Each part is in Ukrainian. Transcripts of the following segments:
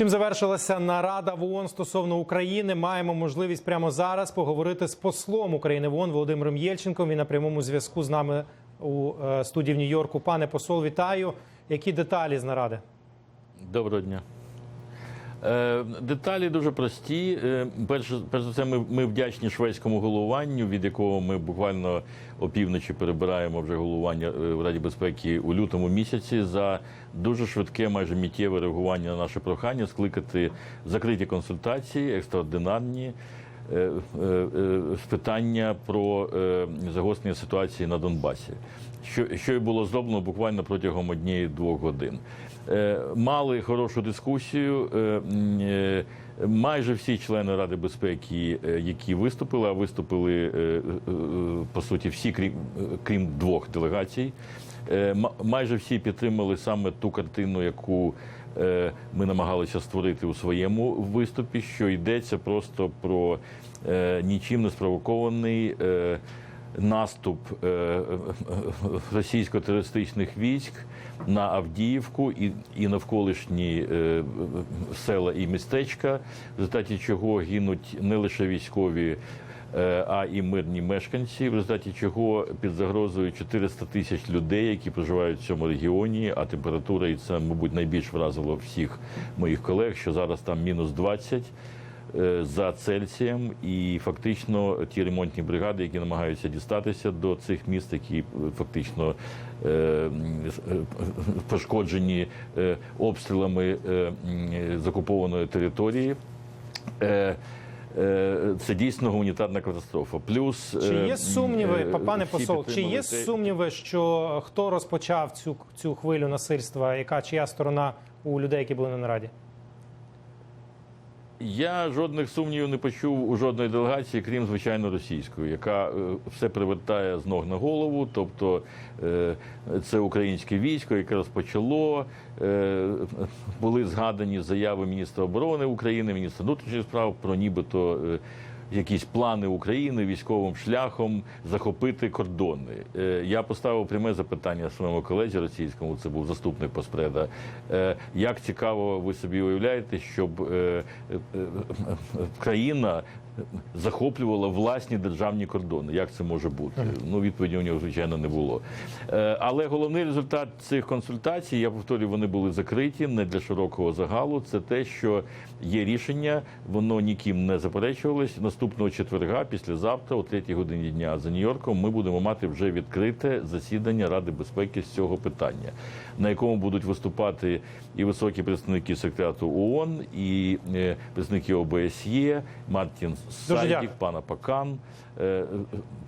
Чим завершилася нарада в ООН стосовно України? Маємо можливість прямо зараз поговорити з послом України в ООН Володимиром Єльченком. Він на прямому зв'язку з нами у е, студії в Нью-Йорку. Пане посол, вітаю. Які деталі з наради? Доброго дня. Е, Деталі дуже прості. Е, Перш, перш за все, ми, ми вдячні шведському головуванню, від якого ми буквально опівночі перебираємо вже головування е, в Раді безпеки у лютому місяці за дуже швидке, майже миттєве реагування на наше прохання скликати закриті консультації, екстраординарні. Е, е, е, питання про загострення ситуації на Донбасі, що, що і було зроблено буквально протягом однієї-двох годин. Е, Мали хорошу дискусію. Майже всі члени Ради безпеки, е, які виступили, а виступили е, е, по суті всі, крім, крім двох делегацій. Майже всі підтримали саме ту картину, яку ми намагалися створити у своєму виступі, що йдеться просто про нічим не спровокований. Е, Наступ е, е, російсько-терористичних військ на Авдіївку і, і навколишні е, села і містечка, в результаті чого гинуть не лише військові, е, а і мирні мешканці, в результаті чого під загрозою 400 тисяч людей, які проживають в цьому регіоні, а температура, і це, мабуть, найбільш вразило всіх моїх колег, що зараз там мінус 20 е, за Цельсієм, і фактично ті ремонтні бригади, які намагаються дістатися до цих міст, які е, фактично е, е, пошкоджені е, обстрілами е, м, з окупованої території. Е, е, Це дійсно гуманітарна катастрофа. Плюс Чи е, є сумніви, е, пане посол? Чи є те- сумніви, що хто розпочав цю цю хвилю насильства? Яка чия сторона у людей, які були на нараді? Я жодних сумнівів не почув у жодної делегації, крім звичайно російської, яка е, все привертає з ног на голову. Тобто е, це українське військо, яке розпочало. Е, були згадані заяви міністра оборони України, міністра внутрішніх справ про нібито. Якісь плани України військовим шляхом захопити кордони. Е, Я поставив пряме запитання своєму колезі російському. Це був заступник Поспреда. Е, Як цікаво ви собі уявляєте, щоб е, країна захоплювала власні державні кордони? Як це може бути? Ну відповіді у нього звичайно не було. Але головний результат цих консультацій, я повторюю, вони були закриті не для широкого загалу. Це те, що є рішення, воно ніким не заперечувалось. Наступного четверга, післязавтра, о третій годині дня за Нью-Йорком, ми будемо мати вже відкрите засідання Ради безпеки з цього питання, на якому будуть виступати і високі представники секретаріату ООН, і е, представники ОБСЄ, Мартін Сайдік, пана Пакан. Е,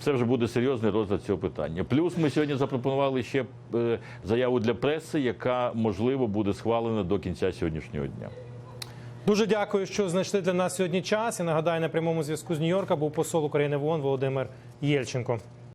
Це вже буде серйозний розгляд цього питання. Плюс ми сьогодні запропонували ще е, заяву для преси, яка можливо буде схвалена до кінця сьогоднішнього дня. Дуже дякую, що знайшли для нас сьогодні час. І нагадаю, на прямому зв'язку з Нью-Йорка був посол України в ООН Володимир Єльченко.